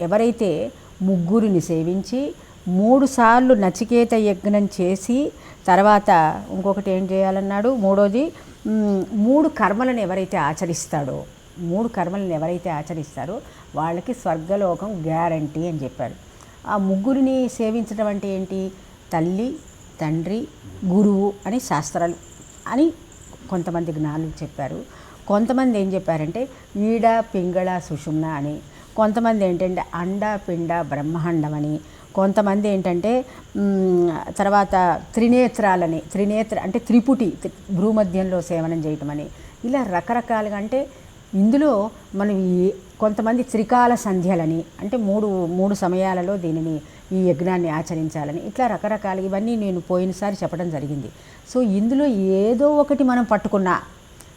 ఎవరైతే ముగ్గురిని సేవించి మూడు సార్లు నచికేత యజ్ఞం చేసి తర్వాత ఇంకొకటి ఏం చేయాలన్నాడు? మూడోది మూడు కర్మలను ఎవరైతే ఆచరిస్తాడో మూడు కర్మలను ఎవరైతే ఆచరిస్తారో వాళ్ళకి స్వర్గలోకం గ్యారంటీ అని చెప్పారు. ఆ ముగ్గురిని సేవించడం అంటే ఏంటి? తల్లి తండ్రి గురువు అని శాస్త్రాలు అని కొంతమంది జ్ఞానులు చెప్పారు. కొంతమంది ఏం చెప్పారంటే ఈడ పింగళ సుషుమ్న అని కొంతమంది ఏంటంటే అండ పిండ బ్రహ్మాండం అని కొంతమంది ఏంటంటే తర్వాత త్రినేత్రాలని త్రినేత్ర అంటే త్రిపుటి భూమధ్యంలో సేవనం చేయటం అని ఇలా రకరకాలుగా అంటే ఇందులో మనం ఈ కొంతమంది త్రికాల సంధ్యలని అంటే మూడు మూడు సమయాలలో దీనిని ఈ యజ్ఞాన్ని ఆచరించాలని ఇట్లా రకరకాలు ఇవన్నీ నేను పోయినసారి చెప్పడం జరిగింది. సో ఇందులో ఏదో ఒకటి మనం పట్టుకున్నా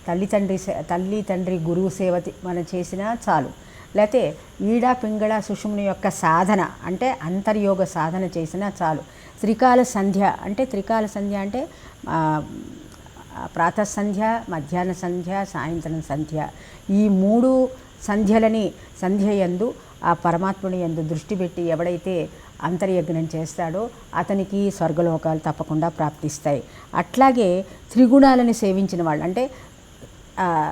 తల్లి తండ్రి సే- తల్లి తండ్రి గురువు సేవ మనం చేసినా చాలు. లేకపోతే ఈడ పింగళ సుషుమ్ని యొక్క సాధన అంటే అంతర్యోగ సాధన చేసినా చాలు. త్రికాల సంధ్య అంటే త్రికాల సంధ్య అంటే ప్రాత సంధ్య మధ్యాహ్న సంధ్య సాయంత్రం సంధ్య. ఈ మూడు సంధ్యలని సంధ్య యందు ఆ పరమాత్ముని యందు దృష్టి పెట్టి ఎవడైతే అంతర్యజ్ఞం చేస్తాడో అతనికి స్వర్గలోకాలు తప్పకుండా ప్రాప్తిస్తాయి. అట్లాగే త్రిగుణాలని సేవించిన వాళ్ళు అంటే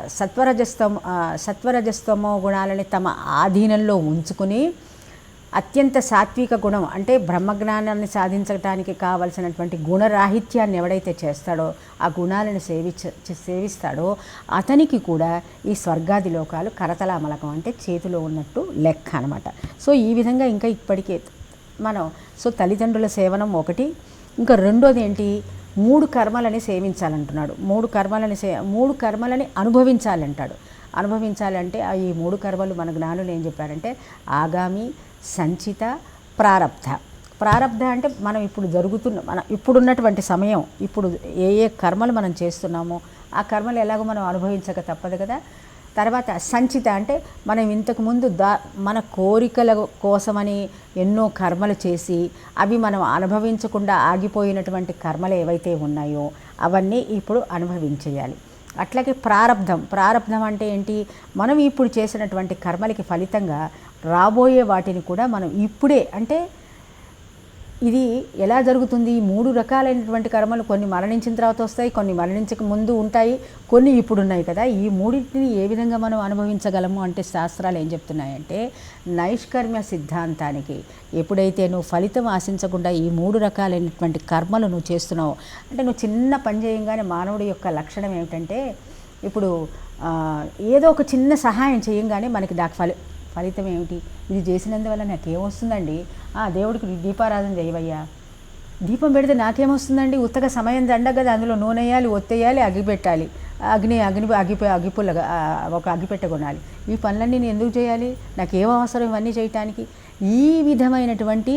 సత్వరజస్తమ సత్వరజస్తమో గుణాలని తమ ఆధీనంలో ఉంచుకుని అత్యంత సాత్విక గుణం అంటే బ్రహ్మజ్ఞానాన్ని సాధించడానికి కావలసినటువంటి గుణరాహిత్యాన్ని ఎవడైతే చేస్తాడో ఆ గుణాలను సేవించ సేవిస్తాడో అతనికి కూడా ఈ స్వర్గాది లోకాలు కరతలామలకం అంటే చేతిలో ఉన్నట్టు లెక్క అనమాట సో ఈ విధంగా ఇంకా ఇప్పటికే మనం సో తల్లిదండ్రుల సేవనం ఒకటి. ఇంకా రెండోది ఏంటి? మూడు కర్మలని సేవించాలంటున్నాడు. మూడు కర్మలని సే మూడు కర్మలని అనుభవించాలంటాడు. అనుభవించాలంటే ఆ ఈ మూడు కర్మలు మన జ్ఞానులు ఏం చెప్పారంటే ఆగామి సంచిత ప్రారబ్ధ. ప్రారబ్ధ అంటే మనం ఇప్పుడు జరుగుతున్న మన ఇప్పుడున్నటువంటి సమయం ఇప్పుడు ఏ ఏ కర్మలు మనం చేస్తున్నామో ఆ కర్మలు ఎలాగో మనం అనుభవించక తప్పదు కదా. తర్వాత సంచిత అంటే మనం ఇంతకుముందు దా మన కోరికల కోసమని ఎన్నో కర్మలు చేసి అవి మనం అనుభవించకుండా ఆగిపోయినటువంటి కర్మలు ఏవైతే ఉన్నాయో అవన్నీ ఇప్పుడు అనుభవించేయాలి. అట్లాగే ప్రారబ్ధం ప్రారబ్ధం అంటే ఏంటి? మనం ఇప్పుడు చేసినటువంటి కర్మలకి ఫలితంగా రాబోయే వాటిని కూడా మనం ఇప్పుడే అంటే ఇది ఎలా జరుగుతుంది? ఈ మూడు రకాలైనటువంటి కర్మలు కొన్ని మరణించిన తర్వాత వస్తాయి కొన్ని మరణించక ముందు ఉంటాయి కొన్ని ఇప్పుడు ఉన్నాయి కదా. ఈ మూడింటిని ఏ విధంగా మనం అనుభవించగలము అంటే శాస్త్రాలు ఏం చెప్తున్నాయంటే నైష్కర్మ్య సిద్ధాంతానికి ఎప్పుడైతే నువ్వు ఫలితం ఆశించకుండా ఈ మూడు రకాలైనటువంటి కర్మలు నువ్వు చేస్తున్నావు అంటే నువ్వు చిన్న పని చేయంగానే మానవుడి యొక్క లక్షణం ఏమిటంటే ఇప్పుడు ఏదో ఒక చిన్న సహాయం చేయంగానే మనకి దాని ఫలి ఫలితం ఏమిటి? ఇది చేసినందువల్ల నాకేమొస్తుందండి? ఆ దేవుడికి దీపారాధన చేయవయ్యా. దీపం పెడితే నాకేమొస్తుందండి? ఉత్తగా సమయం దండగ కదా అందులో నూనె వేయాలి ఒత్తేయాలి అగ్గి పెట్టాలి అగ్ని అగ్ని అగ్గిపో అగ్గిపుల్ల ఒక అగ్గిపెట్ట కొనాలి. ఈ పనులన్నీ నేను ఎందుకు చేయాలి? నాకేం అవసరం ఇవన్నీ చేయటానికి? ఈ విధమైనటువంటి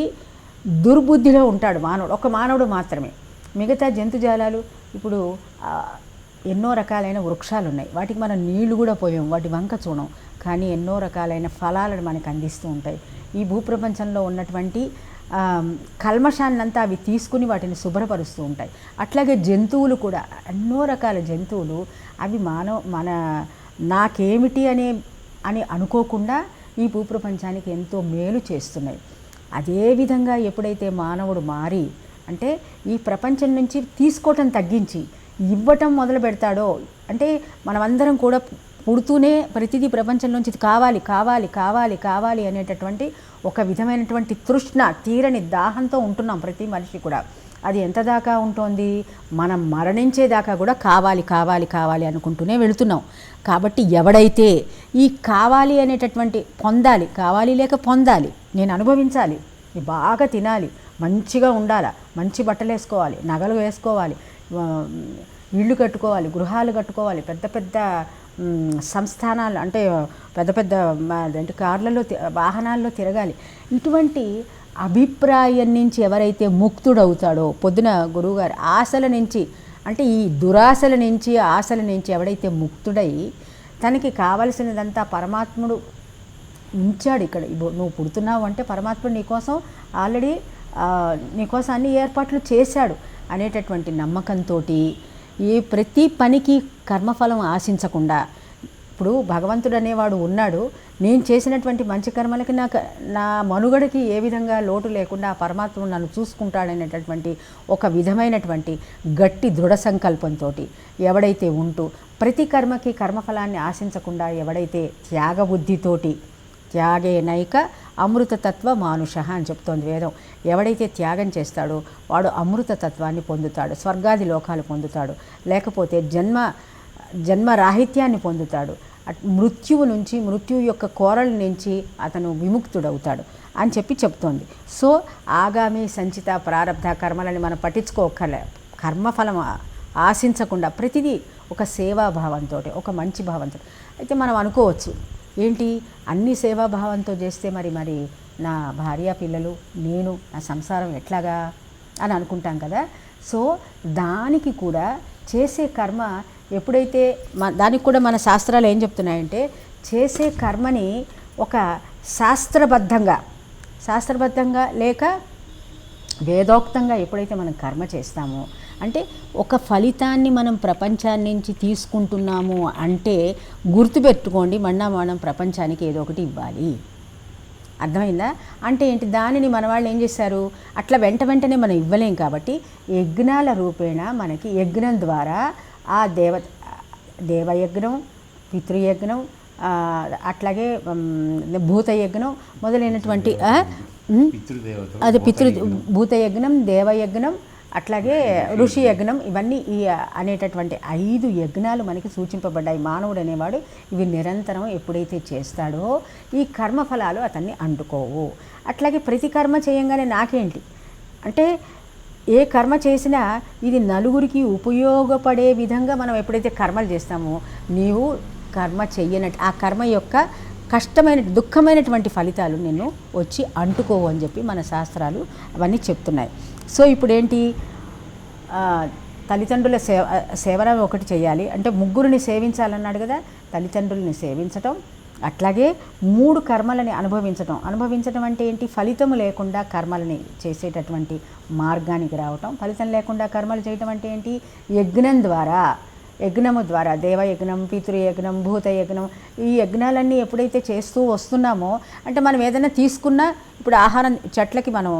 దుర్బుద్ధిలో ఉంటాడు మానవుడు. ఒక మానవుడు మాత్రమే. మిగతా జంతుజాలాలు ఇప్పుడు ఎన్నో రకాలైన వృక్షాలు ఉన్నాయి వాటికి మనం నీళ్ళు కూడా పోయాం వాటి వంక చూడం కానీ ఎన్నో రకాలైన ఫలాలను మనకు అందిస్తూ ఉంటాయి. ఈ భూప్రపంచంలో ఉన్నటువంటి ఆ, కల్మషాన్నంతా అవి తీసుకుని వాటిని శుభ్రపరుస్తూ ఉంటాయి. అట్లాగే జంతువులు కూడా ఎన్నో రకాల జంతువులు అవి మానవ మన నాకేమిటి అనే అని అనుకోకుండా ఈ భూప్రపంచానికి ఎంతో మేలు చేస్తున్నాయి. అదేవిధంగా ఎప్పుడైతే మానవుడు మారి అంటే ఈ ప్రపంచం నుంచి తీసుకోవటం తగ్గించి ఇవ్వటం మొదలు పెడతాడో అంటే మనమందరం కూడా పుడుతూనే ప్రతిదీ ప్రపంచంలోంచి ఇది కావాలి కావాలి కావాలి కావాలి అనేటటువంటి ఒక విధమైనటువంటి తృష్ణ తీరని దాహంతో ఉంటున్నాం ప్రతి మనిషి కూడా. అది ఎంత దాకా ఉంటుంది? మనం మరణించేదాకా కూడా కావాలి కావాలి కావాలి అనుకుంటూనే వెళుతున్నాం. కాబట్టి ఎవడైతే ఈ కావాలి అనేటటువంటి పొందాలి కావాలి లేక పొందాలి నేను అనుభవించాలి బాగా తినాలి మంచిగా ఉండాలి మంచి బట్టలు వేసుకోవాలి నగలు వేసుకోవాలి ఇళ్ళు కట్టుకోవాలి గృహాలు కట్టుకోవాలి పెద్ద పెద్ద సంస్థానాలు అంటే పెద్ద పెద్ద అంటే కార్లలో వాహనాల్లో తిరగాలి. ఇటువంటి అభిప్రాయం నుంచి ఎవరైతే ముక్తుడవుతాడో పొద్దున గురువుగారు ఆశల నుంచి అంటే ఈ దురాశల నుంచి ఆశల నుంచి ఎవడైతే ముక్తుడై తనకి కావలసినదంతా పరమాత్ముడు ఉంచాడు ఇక్కడ. నువ్వు పుడుతున్నావు అంటే పరమాత్ముడు నీకోసం ఆల్రెడీ నీకోసం అన్ని ఏర్పాట్లు చేశాడు అనేటటువంటి నమ్మకంతో ఈ ప్రతి పనికి కర్మఫలం ఆశించకుండా. ఇప్పుడు భగవంతుడు అనేవాడు ఉన్నాడు. నేను చేసినటువంటి మంచి కర్మలకి నాకు నా మనుగడకి ఏ విధంగా లోటు లేకుండా ఆ పరమాత్ముడు నన్ను చూసుకుంటాడనేటటువంటి ఒక విధమైనటువంటి గట్టి దృఢ సంకల్పంతో ఎవడైతే ఉంటూ ప్రతి కర్మకి కర్మఫలాన్ని ఆశించకుండా ఎవడైతే త్యాగబుద్ధితోటి త్యాగే నైక అమృతతత్వ మానుష అని చెప్తోంది వేదం. ఎవడైతే త్యాగం చేస్తాడో వాడు అమృతతత్వాన్ని పొందుతాడు స్వర్గాది లోకాలు పొందుతాడు లేకపోతే జన్మ జన్మరాహిత్యాన్ని పొందుతాడు. అట్ మృత్యువు నుంచి మృత్యువు యొక్క కోరల నుంచి అతను విముక్తుడవుతాడు అని చెప్పి చెప్తోంది. సో ఆగామి సంచిత ప్రారంధ కర్మలని మనం పట్టించుకోకలే. కర్మఫలం ఆశించకుండా ప్రతిదీ ఒక సేవాభావంతో ఒక మంచి భావంతో. అయితే మనం అనుకోవచ్చు ఏంటి? అన్ని సేవాభావంతో చేస్తే మరి మరి నా భార్య పిల్లలు నేను నా సంసారం ఎట్లాగా? అని అనుకుంటాం కదా. సో దానికి కూడా చేసే కర్మ ఎప్పుడైతే మ దానికి కూడా మన శాస్త్రాలు ఏం చెప్తున్నాయంటే చేసే కర్మని ఒక శాస్త్రబద్ధంగా శాస్త్రబద్ధంగా లేక వేదోక్తంగా ఎప్పుడైతే మనం కర్మ చేస్తామో అంటే ఒక ఫలితాన్ని మనం ప్రపంచాన్ని నుంచి తీసుకుంటున్నాము అంటే గుర్తుపెట్టుకోండి మళ్ళా మనం ప్రపంచానికి ఏదో ఒకటి ఇవ్వాలి. అర్థమైందా? అంటే ఏంటి? దానిని మన వాళ్ళు ఏం చేశారు? అట్లా వెంట వెంటనే మనం ఇవ్వలేం కాబట్టి యజ్ఞాల రూపేణ మనకి యజ్ఞం ద్వారా ఆ దేవ దేవయజ్ఞం పితృయజ్ఞం అట్లాగే భూతయజ్ఞం మొదలైనటువంటి అది పితృ భూతయజ్ఞం దేవయజ్ఞం అట్లాగే ఋషి యజ్ఞం. ఇవన్నీ ఈ అనేటటువంటి ఐదు యజ్ఞాలు మనకి సూచింపబడ్డాయి. మానవుడు అనేవాడు ఇవి నిరంతరం ఎప్పుడైతే చేస్తాడో ఈ కర్మఫలాలు అతన్ని అంటుకోవు. అట్లాగే ప్రతి కర్మ చేయంగానే నాకేంటి? అంటే ఏ కర్మ చేసినా ఇది నలుగురికి ఉపయోగపడే విధంగా మనం ఎప్పుడైతే కర్మలు చేస్తామో నీవు కర్మ చెయ్యనట్టు ఆ కర్మ యొక్క కష్టమైన దుఃఖమైనటువంటి ఫలితాలు నిన్ను వచ్చి అంటుకోవు అని చెప్పి మన శాస్త్రాలు అవన్నీ చెప్తున్నాయి. సో ఇప్పుడు ఏంటి తల్లిదండ్రుల సేవ సేవన ఒకటి చేయాలి. అంటే ముగ్గురిని సేవించాలన్నాడు కదా తల్లిదండ్రుల్ని సేవించటం అట్లాగే మూడు కర్మలని అనుభవించటం. అనుభవించటం అంటే ఏంటి? ఫలితము లేకుండా కర్మలని చేసేటటువంటి మార్గానికి రావటం. ఫలితం లేకుండా కర్మలు చేయటం అంటే ఏంటి? యజ్ఞం ద్వారా యజ్ఞము ద్వారా దేవయజ్ఞం పితృయజ్ఞం భూతయజ్ఞం ఈ యజ్ఞాలన్నీ ఎప్పుడైతే చేస్తూ వస్తున్నామో అంటే మనం ఏదైనా తీసుకున్నా ఇప్పుడు ఆహారం చెట్లకి మనం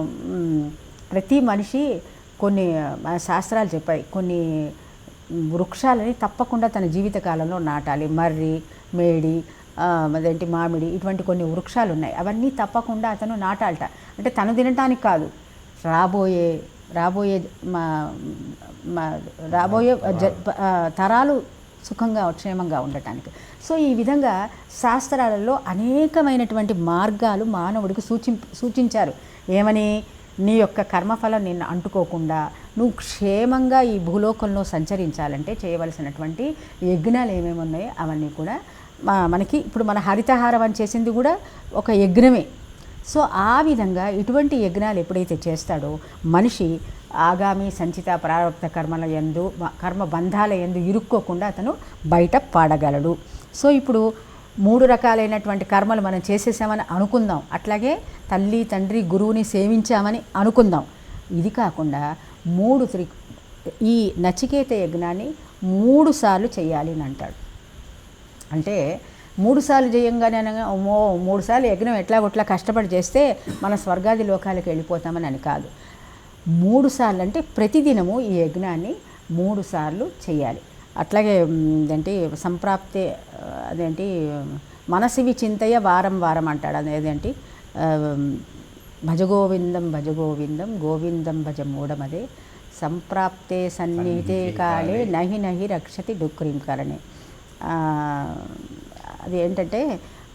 ప్రతి మనిషి కొన్ని మన శాస్త్రాలు చెప్పాయి. కొన్ని వృక్షాలని తప్పకుండా తన జీవితకాలంలో నాటాలి. మర్రి మేడి అదేంటి మామిడి ఇటువంటి కొన్ని వృక్షాలు ఉన్నాయి అవన్నీ తప్పకుండా అతను నాటాలట. అంటే తను తినటానికి కాదు. రాబోయే రాబోయే మా రాబోయే తరాలు సుఖంగా క్షేమంగా ఉండటానికి. సో ఈ విధంగా శాస్త్రాలలో అనేకమైనటువంటి మార్గాలు మానవుడికి సూచి సూచించారు. ఏమని? నీ యొక్క కర్మఫలం నిన్ను అంటుకోకుండా నువ్వు క్షేమంగా ఈ భూలోకంలో సంచరించాలంటే చేయవలసినటువంటి యజ్ఞాలు ఏమేమి ఉన్నాయో అవన్నీ కూడా మనకి ఇప్పుడు మన హరితహారం అని చేసింది కూడా ఒక యజ్ఞమే. సో ఆ విధంగా ఇటువంటి యజ్ఞాలు ఎప్పుడైతే చేస్తాడో మనిషి ఆగామి సంచిత ప్రారంభ కర్మల ఎందు కర్మ బంధాల ఎందు ఇరుక్కోకుండా అతను బయట పాడగలడు. సో ఇప్పుడు మూడు రకాలైనటువంటి కర్మలు మనం చేసేసామని అనుకుందాం. అట్లాగే తల్లి తండ్రి గురువుని సేవించామని అనుకుందాం. ఇది కాకుండా మూడు త్రి ఈ నచికేత యజ్ఞాన్ని మూడు సార్లు చేయాలి అని అంటాడు. అంటే మూడు సార్లు చేయంగానే అనగా, అమ్మో మూడు సార్లు యజ్ఞం ఎట్లా కొట్లా కష్టపడి చేస్తే మన స్వర్గాది లోకాలకు వెళ్ళిపోతామని అని కాదు. మూడు సార్లు అంటే ప్రతిదినము ఈ యజ్ఞాన్ని మూడు సార్లు చేయాలి. అట్లాగే ఇదేంటి సంప్రాప్తే అదేంటి మనసివి చింతయ వారం వారం అంటాడు. అదేంటి భజగోవిందం భజగోవిందం గోవిందం భజ మూఢమదే సంప్రాప్తే సన్నిహితే కాలే నహి నహి రక్షతి డుక్రీం కరణే. ఆ, అది ఏంటంటే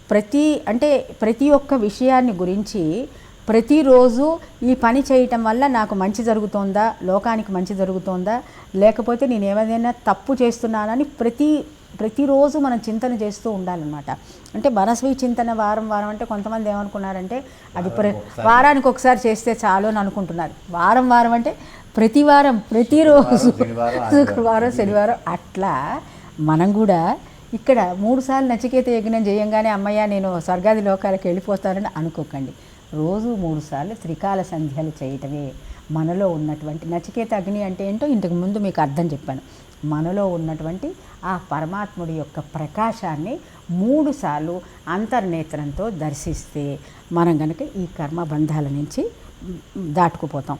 ప్రతి అంటే ప్రతి ఒక్క విషయాన్ని గురించి ప్రతిరోజు ఈ పని చేయటం వల్ల నాకు మంచి జరుగుతోందా? లోకానికి మంచి జరుగుతోందా? లేకపోతే నేను ఏమైనా తప్పు చేస్తున్నానని ప్రతి ప్రతిరోజు మనం చింతన చేస్తూ ఉండాలన్నమాట. అంటే మనస్వి చింతన వారం వారం అంటే కొంతమంది ఏమనుకున్నారంటే అది ప్ర వారానికి ఒకసారి చేస్తే చాలు అని అనుకుంటున్నారు. వారం వారం అంటే ప్రతి వారం ప్రతిరోజు. శుక్రవారం శనివారం అట్లా మనం కూడా ఇక్కడ మూడు సార్లు నచికేత యజ్ఞం చేయంగానే అమ్మయ్య నేను స్వర్గాది లోకాలకు వెళ్ళిపోతానని అనుకోకండి. రోజు మూడుసార్లు త్రికాల సంధ్యలు చేయటమే మనలో ఉన్నటువంటి నచికేత అగ్ని అంటే ఏంటో ఇంతకు ముందు మీకు అర్థం చెప్పాను. మనలో ఉన్నటువంటి ఆ పరమాత్ముడి యొక్క ప్రకాశాన్ని మూడుసార్లు అంతర్నేత్రంతో దర్శిస్తే మనం కనుక ఈ కర్మబంధాల నుంచి దాటుకుపోతాం.